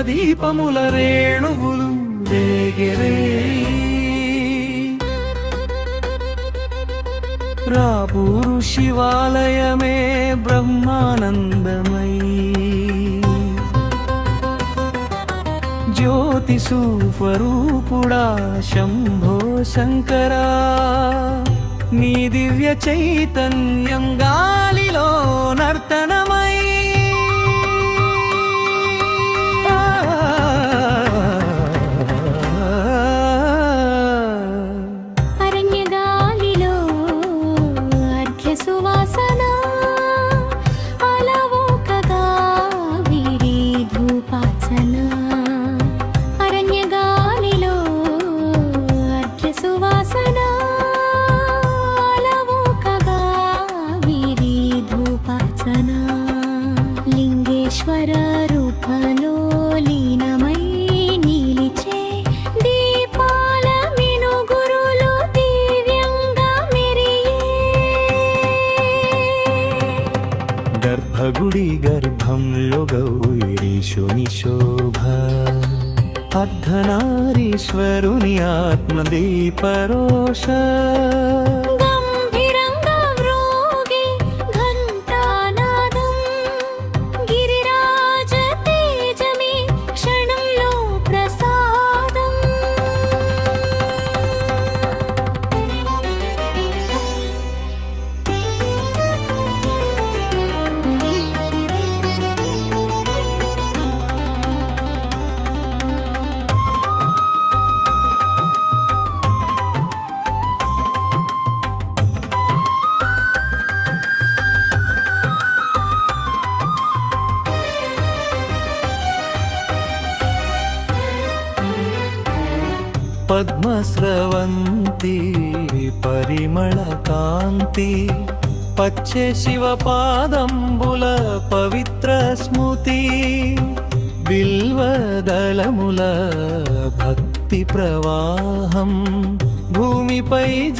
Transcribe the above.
దీపముల రేణువులు రేగిరే రాపూరు శివాలయమే బ్రహ్మానందమై. జ్యోతి సూపరూపుడా శంభో శంకరా. నీ దివ్య చైతన్యం గాలిలో నర్తనమై. రూపంలో లీనమై నిలిచే దీపాల మినుగురులు దివ్యంగా గర్భగుడి గర్భంలో గౌరీశుని శోభ. అర్ధనారీశ్వరుని ఆత్మదీపరోష. పద్మస్రవంతి పరిమళ కాంతి పచ్చే శివ పాదంబుల పవిత్ర స్మృతి బిల్వదళముల భక్తి ప్రవాహం. భూమిపై